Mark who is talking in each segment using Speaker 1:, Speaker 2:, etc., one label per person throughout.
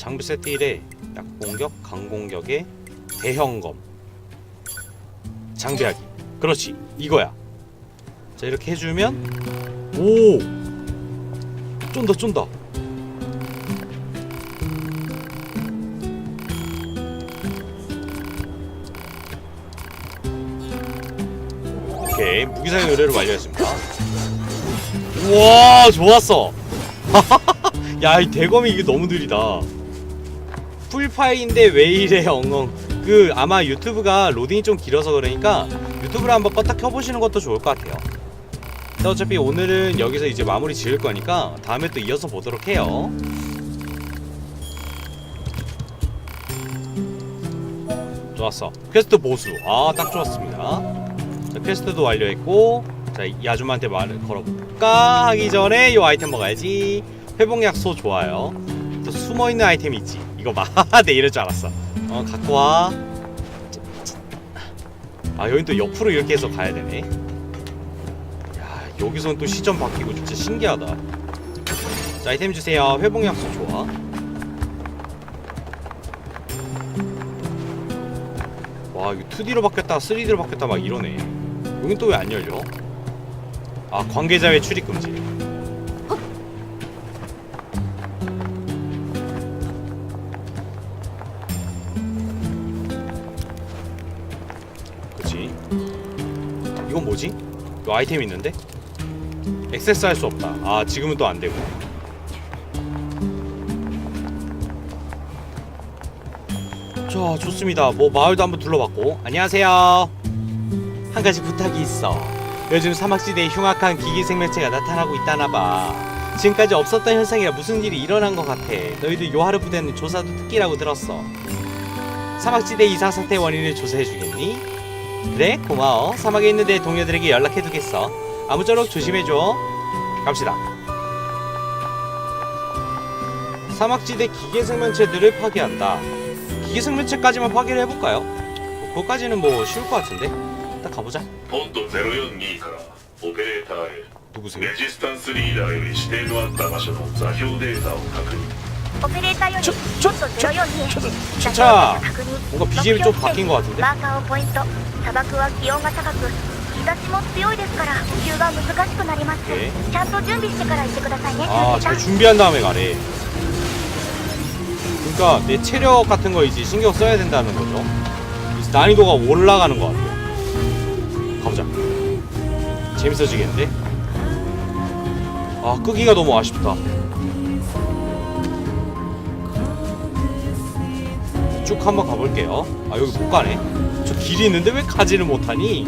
Speaker 1: 장비 세트 1에 약공격, 강공격에 대형검. 장비하기. 그렇지. 이거야. 자 이렇게 해주면 오! 쫀다 쫀다. 오케이. 무기사용 의뢰를 완료했습니다. 우와 좋았어. 야이 대검이 이게 너무 느리다 풀파일인데 왜 이래 엉엉. 그 아마 유튜브가 로딩이 좀 길어서 그러니까 유튜브를 한번 껐다 켜보시는 것도 좋을 것 같아요. 근데 어차피 오늘은 여기서 이제 마무리 지을 거니까 다음에 또 이어서 보도록 해요. 좋았어. 퀘스트 보수. 아 딱 좋았습니다. 자 퀘스트도 완료했고 자이 아줌마한테 말을 걸어볼까? 하기 전에 요 아이템 먹어야지. 회복약소 좋아요. 또 숨어있는 아이템 있지 이거 봐. 내 이럴 줄 알았어. 어, 갖고 와. 아, 여긴 또 옆으로 이렇게 해서 가야 되네. 야, 여기선 또 시점 바뀌고 진짜 신기하다. 자, 아이템 주세요. 회복 약속 좋아. 와, 이거 2D로 바뀌었다, 3D로 바뀌었다 막 이러네. 여긴 또 왜 안 열려? 아, 관계자 의 출입 금지. 이건 뭐지? 이거 아이템 있는데? 액세스 할 수 없다. 아 지금은 또 안되고. 자 좋습니다. 뭐 마을도 한번 둘러봤고. 안녕하세요. 한 가지 부탁이 있어. 요즘 사막지대에 흉악한 기기 생명체가 나타나고 있다나봐. 지금까지 없었던 현상이라 무슨 일이 일어난 것 같아. 너희들 요하르 부대는 조사도 특기라고 들었어. 사막지대 이상 사태 원인을 조사해 주겠니? 그래 고마워 사막에 있는 내 동료들에게 연락해 두겠어 아무쪼록 조심해줘 갑시다 사막지대 기계생명체들을 파괴한다 기계생명체까지만 파괴를 해볼까요? 뭐 그거까지는 뭐 쉬울 것 같은데 일단 가보자
Speaker 2: ポント042からオペレーターへ
Speaker 1: 누구세요?
Speaker 2: レジスタンスリーダーより指定のあった場所の座標データを確認
Speaker 1: 저, 저,
Speaker 3: 저,
Speaker 1: 저,
Speaker 3: 저, 자,
Speaker 1: 뭔가 BGM이 좀 바뀐 것 같은데?
Speaker 3: 오케이. 네.
Speaker 1: 아, 잘 준비한 다음에 가래. 그러니까 내 체력 같은 거 이제 신경 써야 된다는 거죠. 난이도가 올라가는 것 같아요. 가보자. 재밌어지겠는데? 아, 끄기가 너무 아쉽다. 쭉 한번 가볼게요. 아 여기 못 가네. 저 길이 있는데 왜 가지를 못하니?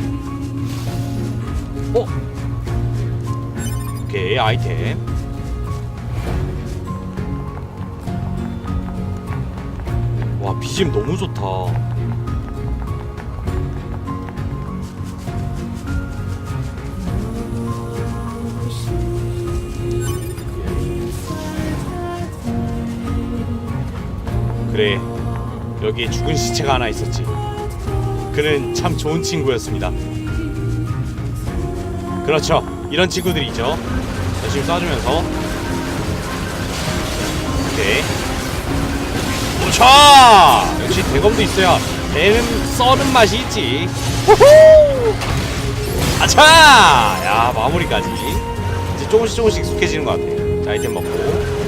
Speaker 1: 어? 오케이 아이템. 와 BGM 너무 좋다. 그래 여기에 죽은 시체가 하나 있었지. 그는 참 좋은 친구였습니다. 그렇죠. 이런 친구들이죠. 열심히 쏴주면서. 오케이. 차 역시 대검도 있어야 내는 써는 맛이 있지. 후후! 아차! 야 마무리까지. 이제 조금씩 조금씩 익숙해지는 것 같아 자 아이템 먹고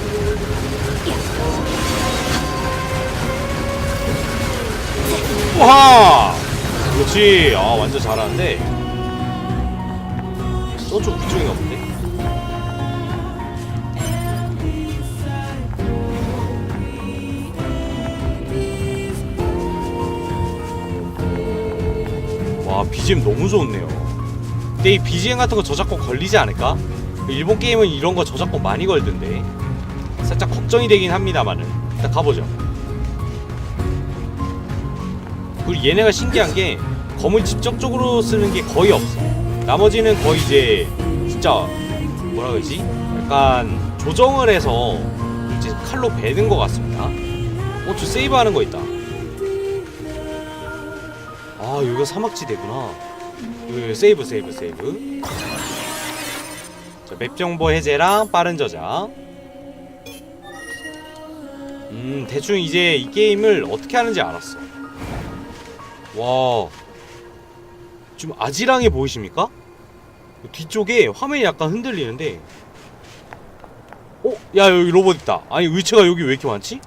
Speaker 1: 우와 그렇지. 아 완전 잘하는데. 저쪽 위쪽인가 본데 와 BGM 너무 좋네요. 근데 이 BGM 같은 거 저작권 걸리지 않을까? 일본 게임은 이런 거 저작권 많이 걸던데. 살짝 걱정이 되긴 합니다만은. 일단 가보죠 그리고 얘네가 신기한 게 검을 직접적으로 쓰는 게 거의 없어. 나머지는 거의 이제 진짜 뭐라 그러지? 약간 조정을 해서 이제 칼로 베는 것 같습니다. 어, 저 세이브 하는 거 있다. 아 여기가 사막지대구나. 여기 세이브 세이브 세이브. 자, 맵 정보 해제랑 빠른 저장. 음 대충 이제 이 게임을 어떻게 하는지 알았어 와 좀 아지랑해 보이십니까? 뒤쪽에 화면이 약간 흔들리는데 어? 야 여기 로봇 있다 아니 의체가 여기 왜 이렇게 많지?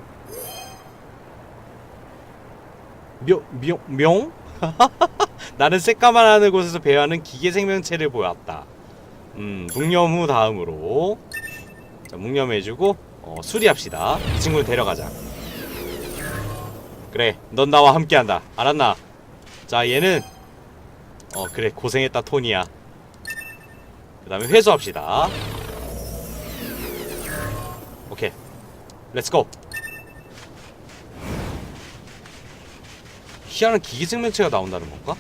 Speaker 1: 명? 명? 명? 나는 새까만 하늘 곳에서 배회하는 기계 생명체를 보았다 음 묵념 후 다음으로 자 묵념해주고 어, 수리합시다 이 친구를 데려가자 그래 넌 나와 함께한다 알았나 자 얘는 어 그래 고생했다 토니야. 그 다음에 회수합시다. 오케이. 렛츠고 희한한 기기 생명체가 나온다는 건가?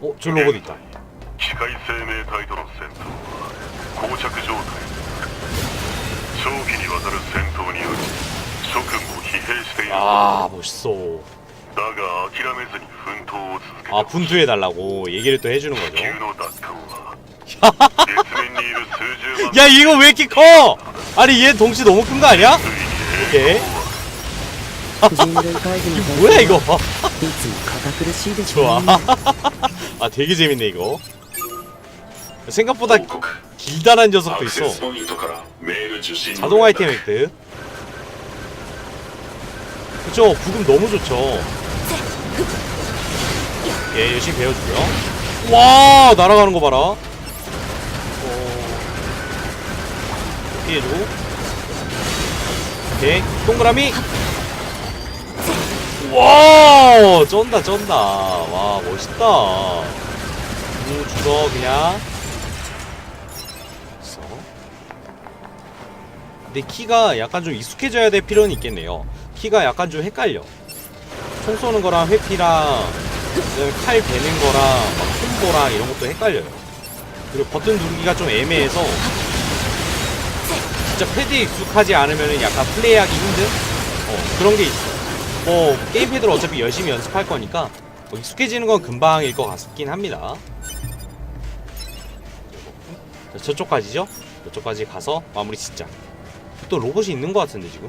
Speaker 1: 어? 저 로봇 있다.
Speaker 2: 弊している
Speaker 1: 아 멋있어
Speaker 2: だが諦めずに奮闘を続けて
Speaker 1: 아 분투해달라고 얘기를 또 해주는
Speaker 2: 地
Speaker 1: 거죠
Speaker 2: 球の奪還は月面にいる数十万
Speaker 1: 야 이거 왜 이렇게 커? 아니 얘 덩치 너무 큰 거 아니야?
Speaker 2: ついに
Speaker 1: 오케이
Speaker 4: 人類会議の
Speaker 1: 이게 뭐야 이거
Speaker 4: いつも堅苦しいでしょう
Speaker 1: 좋아
Speaker 4: ね
Speaker 1: 아 되게 재밌네 이거 생각보다
Speaker 2: 報告
Speaker 1: 길다란
Speaker 2: ア
Speaker 1: 녀석도
Speaker 2: ク
Speaker 1: 있어
Speaker 2: セスポイントからメール受信の
Speaker 1: 자동
Speaker 2: 連絡
Speaker 1: 아이템 획득 그쵸? 부금 너무 좋죠. 예 열심히 배워주고요. 와 날아가는 거 봐라. 어... 피해주고 오케이 동그라미. 와 쩐다 쩐다. 와 멋있다. 음 죽어 그냥. 근데 키가 약간 좀 익숙해져야 될 필요는 있겠네요 키가 약간 좀 헷갈려. 총 쏘는 거랑 회피랑 칼 베는 거랑 막 콤보랑 이런 것도 헷갈려요. 그리고 버튼 누르기가 좀 애매해서 진짜 패드에 익숙하지 않으면 약간 플레이하기 힘든? 어, 그런 게 있어. 뭐 게임 패드로 어차피 열심히 연습할 거니까 뭐 익숙해지는 건 금방일 것 같긴 합니다. 자, 저쪽까지죠? 저쪽까지 가서 마무리 짓자. 또 로봇이 있는 것 같은데 지금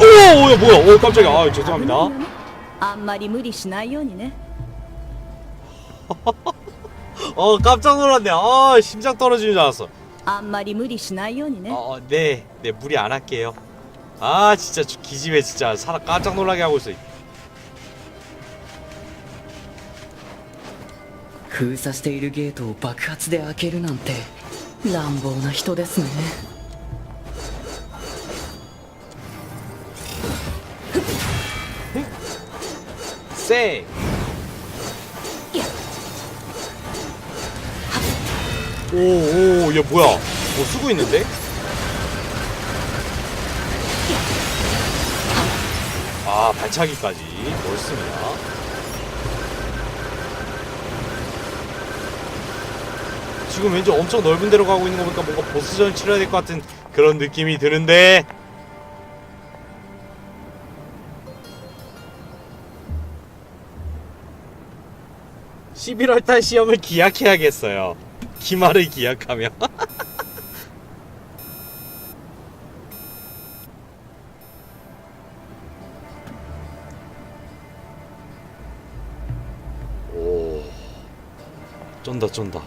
Speaker 1: 오, 야, 뭐야? 오, 깜짝이야. 아,
Speaker 5: 危ない
Speaker 1: 죄송합니다.
Speaker 5: のねあんまり無理しないようにね
Speaker 1: 어, 깜짝 놀랐네. 아, 심장 떨어지는 줄 알았어.
Speaker 5: あんまり無理しないようにね
Speaker 1: 어, 네, 네, 무리 안 할게요. 아, 진짜 저 기집애 진짜 사람 깜짝 놀라게 하고 있어.
Speaker 4: 封鎖しているゲートを爆発で開けるなんて乱暴な人ですね
Speaker 1: 쎄. 오, 오, 얘 뭐야? 뭐 쓰고 있는데? 아, 발차기까지 멋있습니다. 지금 왠지 엄청 넓은 데로 가고 있는 거 보니까 뭔가 보스전 치러야 될 것 같은 그런 느낌이 드는데 11월 달 시험을 기약해야겠어요. 기말을 기약하며. 오. 쩐다 쩐다.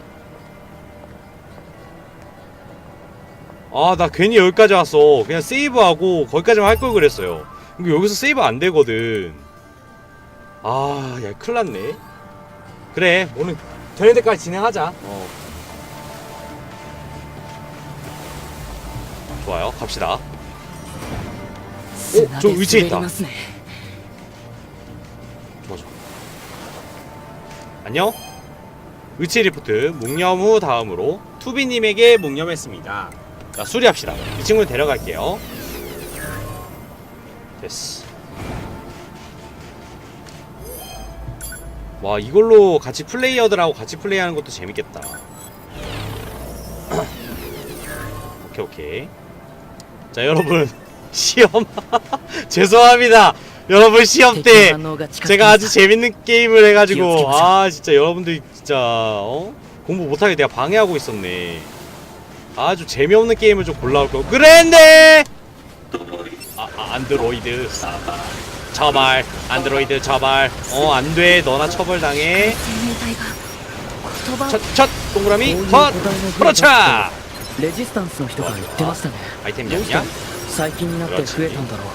Speaker 1: 아, 나 괜히 여기까지 왔어. 그냥 세이브하고 거기까지만 할 걸 그랬어요. 근데 여기서 세이브 안 되거든. 아, 야, 큰일 났네. 그래 오늘 저녁 때까지 진행하자. 어. 좋아요 갑시다.
Speaker 4: 오!
Speaker 1: 저 위치에 있다.
Speaker 4: 좋아 좋아
Speaker 1: 안녕. 위치 리포트 묵념 후 다음으로 투비님에게 묵념했습니다. 자 수리합시다. 이 친구를 데려갈게요. 됐어. 와 이걸로 같이 플레이어들하고 같이 플레이하는 것도 재밌겠다. 오케이 오케이. 자 여러분 시험. 죄송합니다. 여러분 시험 때 제가 아주 재밌는 게임을 해가지고 아 진짜 여러분들 진짜 어? 공부 못하게 내가 방해하고 있었네. 아주 재미없는 게임을 좀 골라올 거. 그랜데! 아, 아 안드로이드. 처벌 안드로이드 처벌 어 안돼 너나 처벌당해
Speaker 3: 生命体が言葉を
Speaker 1: 첫, 첫 동그라미
Speaker 4: こういう
Speaker 1: 컷
Speaker 4: お題の
Speaker 1: 그렇죠
Speaker 4: レジスタンスの人が言ってましたね
Speaker 1: 아이템
Speaker 4: どうして
Speaker 1: 냠냠
Speaker 4: 最近になって増えたんだろう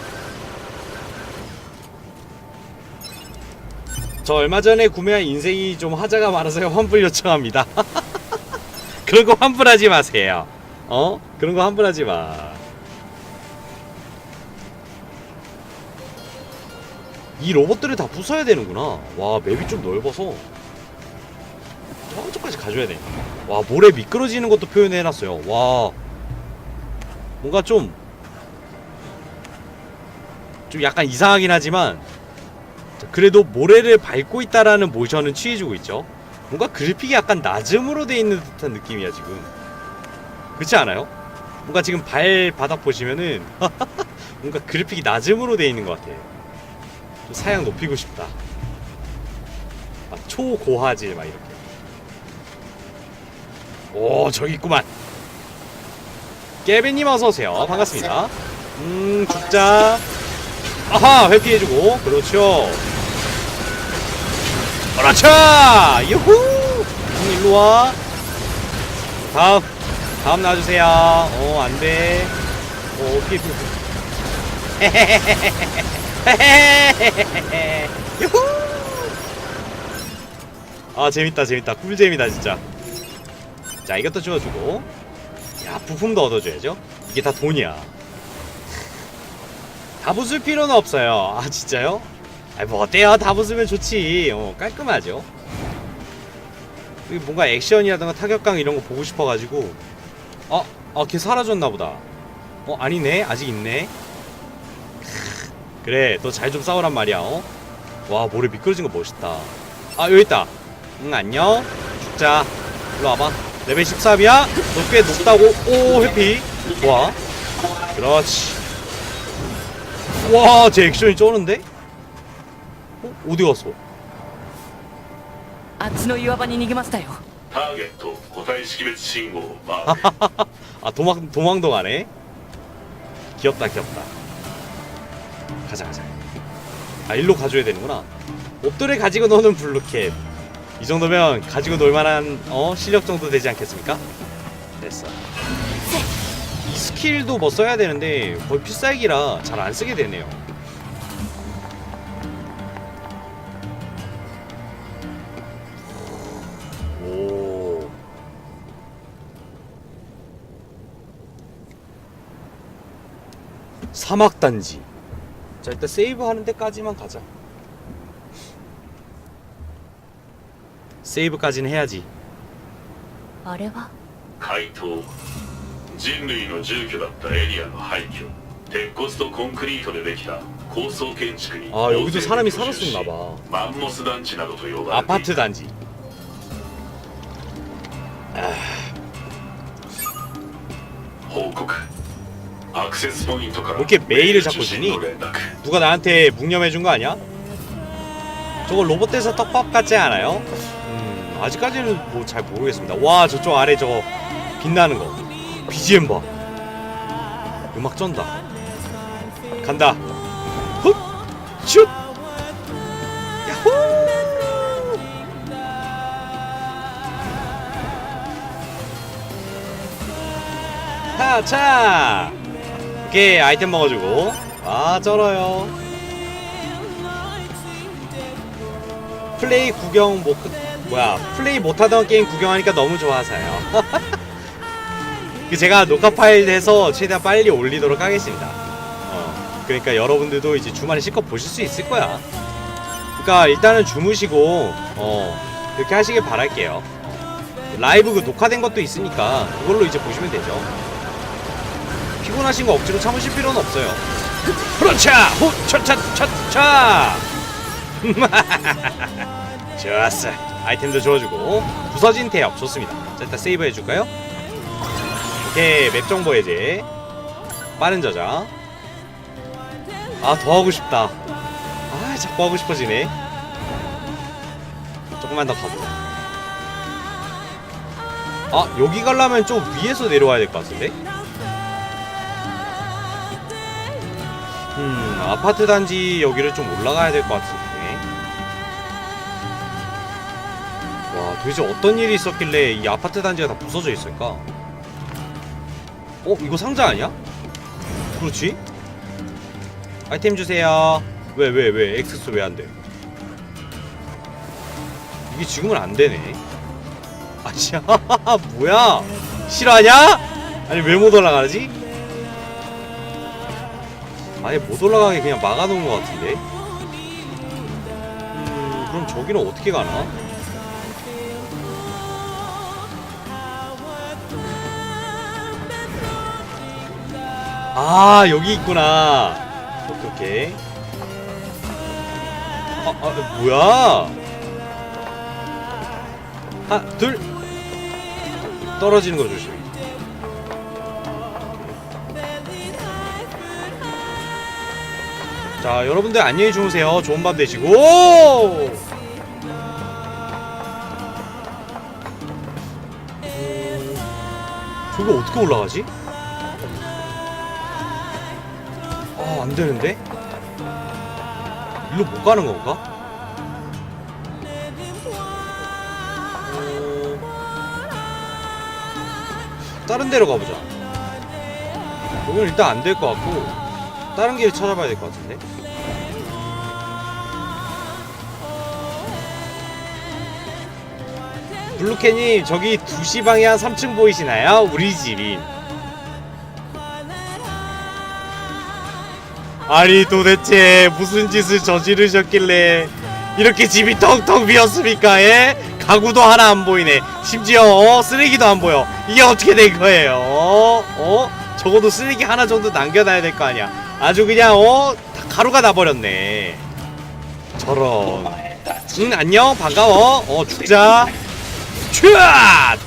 Speaker 1: 저 얼마 전에 구매한 인생이 좀 하자가 많아서 환불 요청합니다. 그런 거 환불하지 마세요. 어? 그런 거 환불하지 마. 이 로봇들을 다 부숴야 되는구나. 와, 맵이 좀 넓어서. 저쪽까지 가줘야 돼. 와, 모래 미끄러지는 것도 표현해놨어요. 와. 뭔가 좀. 좀 약간 이상하긴 하지만 자, 그래도 모래를 밟고 있다라는 모션은 취해주고 있죠. 뭔가 그래픽이 약간 낮음으로 돼 있는 듯한 느낌이야 지금. 그렇지 않아요? 뭔가 지금 발바닥 보시면은 뭔가 그래픽이 낮음으로 돼 있는 것 같아. 좀 사양 높이고 싶다. 막 초고화질 막 이렇게. 오 저기 있구만. 깨비님 어서 오세요. 반갑습니다. 음 죽자. 아하 회피해주고 그렇죠 그렇죠 유후 음, 일로 와 다음 다음 놔주세요 어 안돼 어 피해 피해 유후 아 재밌다 재밌다 꿀잼이다 진짜 자 이것도 주워주고 야 부품도 얻어줘야죠 이게 다 돈이야 다 부술 필요는 없어요. 아 진짜요? 아뭐 어때요? 다 부수면 좋지. 어 깔끔하죠. 뭔가 액션이라든가 타격감 이런 거 보고 싶어가지고 어? 어걔 사라졌나 보다. 어 아니네 아직 있네. 크, 그래 너 잘 좀 싸우란 말이야. 어? 와 모래 미끄러진 거 멋있다. 아 여기 있다. 응 안녕. 죽자. 일로 와봐. 레벨 13이야? 너 꽤 높다고? 오 회피. 좋아. 그렇지. 와, 제 액션이 쩌는데? 어? 어디 갔어?
Speaker 4: あっちの岩場に逃げましたよ
Speaker 2: ターゲット個体識別信号をマーク
Speaker 1: 아, 도망, 도망도 가네? 귀엽다, 귀엽다. 가자, 가자. 아, 일로 가줘야 되는구나. 옵돌을 가지고 노는 블루캣. 이 정도면 가지고 놀만한, 어, 실력 정도 되지 않겠습니까? 됐어. 이 스킬도 뭐 써야 되는데, 거의 필살기라 잘 안 쓰게 되네요. 오. 사막 단지. 자 일단 세이브 하는 데까지만 가자. 세이브까지는 해야지.
Speaker 3: あれは
Speaker 2: 回答人類の住居だったエリアの廃墟鉄骨とコンクリートでできた高層建築に
Speaker 1: 아 여기도 사람이
Speaker 2: 大勢で居住し
Speaker 1: 살았었나 봐.
Speaker 2: マンモス団地などと呼ばれてい
Speaker 1: 아파트
Speaker 2: た
Speaker 1: 단지.
Speaker 2: 報告 왜
Speaker 1: 이렇게 메일을 자꾸 주니? 누가 나한테 묵념해준 거 아니야? 저거 로봇에서 떡밥 같지 않아요? 음, 아직까지는 뭐 잘 모르겠습니다. 와, 저쪽 아래 저거 빛나는 거. BGM 봐. 음악 쩐다. 간다. 훅! 슛! 야호! 하차! 오케이, 아이템 먹어주고. 아, 쩔어요. 플레이 구경 못 끝- 뭐야 플레이 못하던 게임 구경하니까 너무 좋아서요. 그 제가 녹화 파일 해서 최대한 빨리 올리도록 하겠습니다. 어, 그러니까 여러분들도 이제 주말에 실컷 보실 수 있을 거야. 그러니까 일단은 주무시고 어 그렇게 하시길 바랄게요. 라이브 그 녹화된 것도 있으니까 그걸로 이제 보시면 되죠. 피곤하신 거 억지로 참으실 필요는 없어요. 그렇차! 호! 차차차차! 좋았어. 아이템도 주어주고 부서진 태엽 좋습니다. 자 일단 세이브 해줄까요? 오케이 맵 정보 해제 빠른 저장 아더 하고 싶다 아 자꾸 하고 싶어지네 조금만 더 가보자 아 여기 가려면 좀 위에서 내려와야 될 것 같은데 음 아파트 단지 여기를 좀 올라가야 될 것 같은데. 와 도대체 어떤 일이 있었길래 이 아파트 단지가 다 부서져 있을까? 어 이거 상자 아니야? 그렇지? 아이템 주세요. 왜 왜 왜? 엑스스 왜 안 돼? 이게 지금은 안 되네. 아 진짜? 뭐야? 싫어하냐? 아니 왜 못 올라가지? 아예 못 올라가게 그냥 막아놓은 것 같은데? 음 그럼 저기는 어떻게 가나? 아 여기 있구나. 오케이 오케이. 아, 아 뭐야? 하나 둘. 떨어지는 거 조심 자 여러분들 안녕히 주무세요 좋은 밤 되시고 음, 저거 어떻게 올라가지? 아, 안 되는데? 일로 못 가는 건가? 어... 다른 데로 가보자. 여기는 일단 안 될 것 같고, 다른 길 찾아봐야 될 것 같은데? 블루캐님, 저기 2시 방향 3층 보이시나요? 우리 집이. 아니 도대체 무슨 짓을 저지르셨길래 이렇게 집이 텅텅 비었습니까? 예? 가구도 하나 안 보이네. 심지어 어, 쓰레기도 안 보여. 이게 어떻게 된 거예요? 어? 어? 적어도 쓰레기 하나 정도 남겨놔야 될 거 아니야. 아주 그냥 어? 다 가루가 나버렸네. 저런. 응 안녕 반가워. 어 죽자. 촤앗!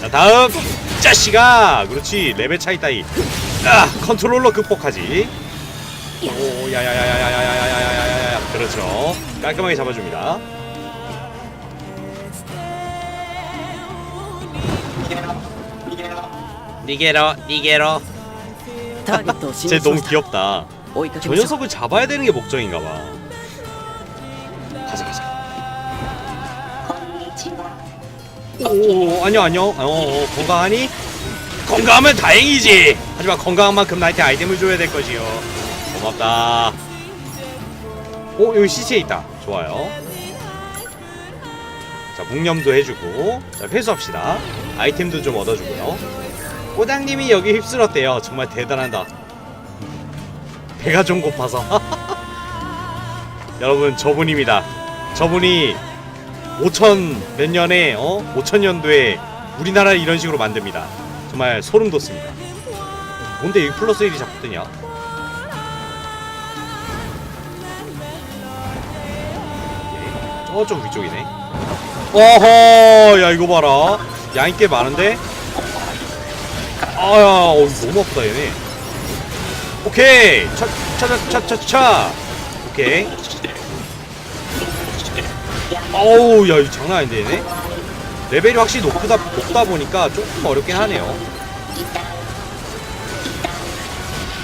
Speaker 1: 자 다음 짜씨가 그렇지 레벨 차이 따위. 아 컨트롤러 극복하지. 오 야야야야야야야야야야야야 그렇죠 깔끔하게 잡아줍니다 니게로 니게로
Speaker 4: ターゲットを死
Speaker 1: 쟤
Speaker 4: にしま
Speaker 1: 너무
Speaker 4: した
Speaker 1: 귀엽다
Speaker 4: 追いかけ
Speaker 1: 저
Speaker 4: ましょう
Speaker 1: 녀석을 잡아야 되는 게 목적인가봐 가자 가자 오 안녕 안녕 어, 어 건강하니? 건강하면 다행이지. 하지만 건강한 만큼 나한테 아이템을 줘야 될 것이요. 고맙다. 오 여기 시체 있다. 좋아요. 자 묵념도 해주고. 자 회수합시다. 아이템도 좀 얻어주고요. 꼬장님이 여기 휩쓸었대요. 정말 대단하다. 배가 좀 고파서. 여러분 저분입니다. 저분이 5천 몇 년에 어? 5천 년도에 우리나라를 이런 식으로 만듭니다. 정말 소름 돋습니다. 뭔데 이 플러스 1이 자꾸 뜨냐? 예, 저쪽 위쪽이네. 어허 야 이거 봐라. 양이 꽤 많은데? 아야 어, 너무 아프다 얘네. 오케이. 차차차차차. 오케이 어우 야 이거 장난 아닌데 얘네? 레벨이 확실히 높다, 높다 보니까 조금 어렵긴 하네요.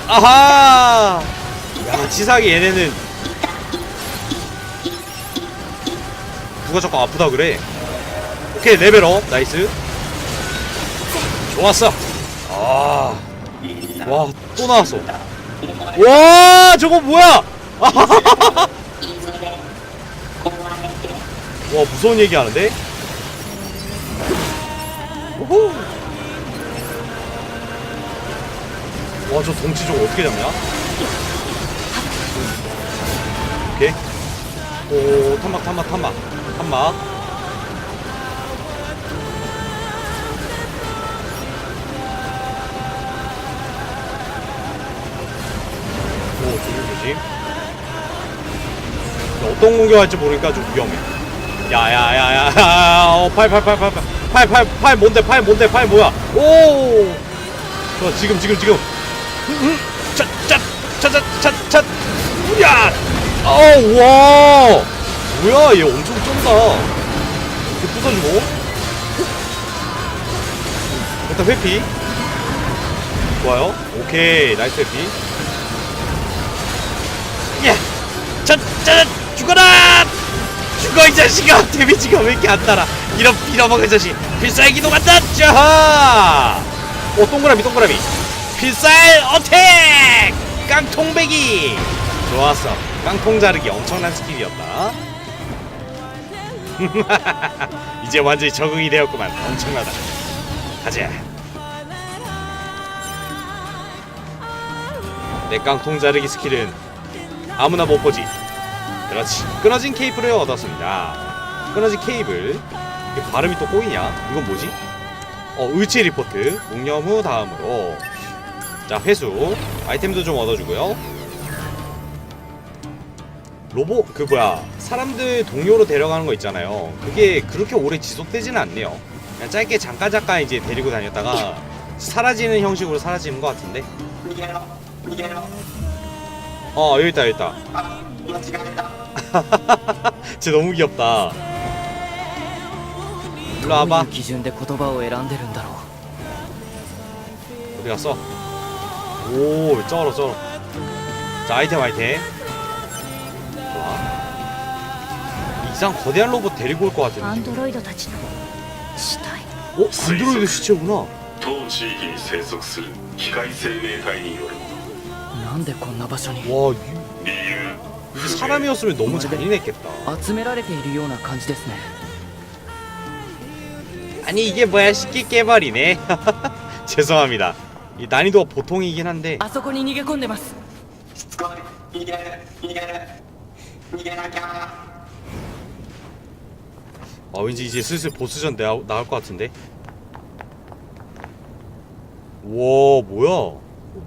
Speaker 1: 아하! 야 치사하게 얘네는 누가 자꾸 아프다 그래? 오케이 레벨업. 나이스. 좋았어. 아 와, 또 나왔어. 와, 저거 뭐야? 와 무서운 얘기 하는데? 오호! 와저 덩치 저거 어떻게 잡냐? 오케이 오 탄막 탄막 탄막 탄막 오 조심 조심 어떤 공격할지 모르니까 좀 위험해 야야야야 어팔팔팔팔팔팔팔 뭔데 팔 뭔데 팔 뭐야 오 어, 지금 지금 지금 차차차차차차 야 어와 뭐야 얘 엄청 쩐다 이거 부서지고 일단 회피 좋아요 오케이 나이스 회피 야! 자, 자, 죽어라! 죽어, 이 자식아! 데미지가 왜 이렇게 안 따라? 이런 빌어먹은 자식! 필살 기동 한다! 자! 오, 동그라미, 동그라미! 필살 어택! 깡통배기! 좋았어. 깡통 자르기 엄청난 스킬이었다. 이제 완전히 적응이 되었구만. 엄청나다. 가자. 내 깡통 자르기 스킬은 아무나 못 보지. 그렇지. 끊어진 케이블을 얻었습니다. 끊어진 케이블. 이게 발음이 또 꼬이냐? 이건 뭐지? 어, 의치 리포트. 묵념 후 다음으로. 자, 회수. 아이템도 좀 얻어주고요. 로봇, 그 뭐야. 사람들 동료로 데려가는 거 있잖아요. 그게 그렇게 오래 지속되지는 않네요. 그냥 짧게 잠깐 잠깐 이제 데리고 다녔다가 사라지는 형식으로 사라지는 것 같은데. 어 여기 있다 여기 있다 쟤 너무 귀엽다 일로
Speaker 4: どうい
Speaker 1: 와봐
Speaker 4: う基準で言葉を選んでるんだろう
Speaker 1: 어디 갔어 오 쩔어 쩔어 자 아이템 아이템 좋아 이상 거대한 로봇 데리고 올 것
Speaker 3: ア
Speaker 1: 같은데
Speaker 3: ンドロイドたちの死体
Speaker 1: 어? 안드로이드 시체구나
Speaker 2: 当地域に生息する機械生命体による
Speaker 4: なんでこんな場所に
Speaker 1: 와 이-
Speaker 2: 理由
Speaker 1: 이게 사람이었으면 너무 잔인했겠다
Speaker 4: 集められているような感じですね
Speaker 1: 아니 이게 뭐야 쉽게 깨버리네 죄송합니다 이 난이도가 보통이긴 한데
Speaker 4: あそこに逃げ込んでます
Speaker 1: 아 왠지 이제 슬슬 보스전 나, 나올 것 같은데 와 뭐야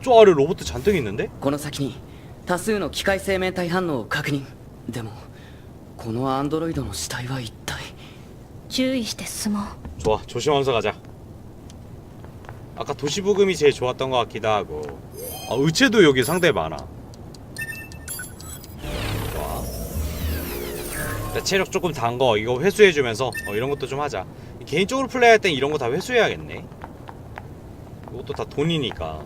Speaker 1: 저 아래 로봇 잔뜩 있는데?
Speaker 4: この先に 多数の機械生命体反応を確認でもこのアンドロイドの死体は一体
Speaker 3: 注意して進もう
Speaker 1: 좋아 조심하면서 가자 아까 도시부금이 제일 좋았던 것 같기도 하고 아 의체도 여기 상당히 많아 좋아 자, 체력 조금 단 거 이거 회수해주면서 어, 이런 것도 좀 하자 개인적으로 플레이할 땐 이런 거 다 회수해야겠네 이것도 다 돈이니까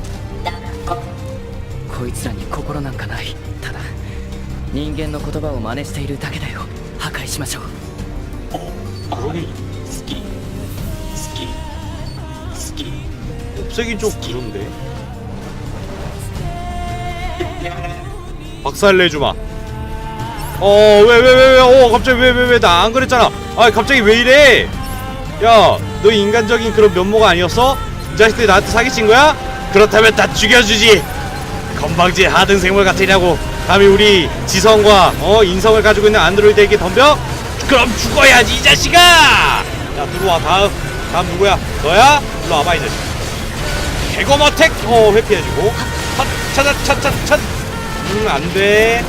Speaker 4: こいつらに心なんかないただ人間の言葉を真似しているだけだよ破壊しましょう
Speaker 1: 그러긴
Speaker 6: 好き好き好き
Speaker 1: 없애긴 좀 그런데 박살 내주마 어 왜 왜 왜왜어 갑자기 왜 왜 왜 나 안 그랬잖아 아 갑자기 왜 이래 야 너 인간적인 그런 면모가 아니었어? 이 자식들이 나한테 사기친 거야? 그렇다면 다 죽여주지. 건방진 하등 생물 같으냐고. 감히 우리 지성과 어 인성을 가지고 있는 안드로이드에게 덤벼? 그럼 죽어야지 이 자식아! 야 들어와 다음. 다음 누구야? 너야? 일로 와봐 이 자식 개검 어택? 어 회피해주고. 헛 차차 차차 차 음 안돼.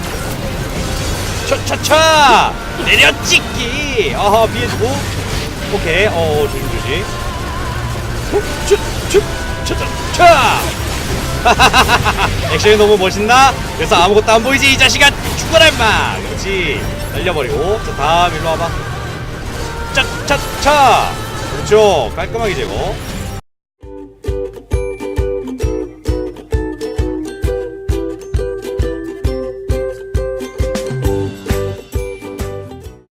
Speaker 1: 차차차 내려 찍기! 어허 피해주고. 오케이. 어 조심 조심. 춥춥차차차 액션이 너무 멋있나? 그래서 아무것도 안 보이지 이 자식아! 죽어라 임마! 그렇지. 날려버리고. 자 다음 일로 와봐. 차차차! 그렇죠. 깔끔하게 제거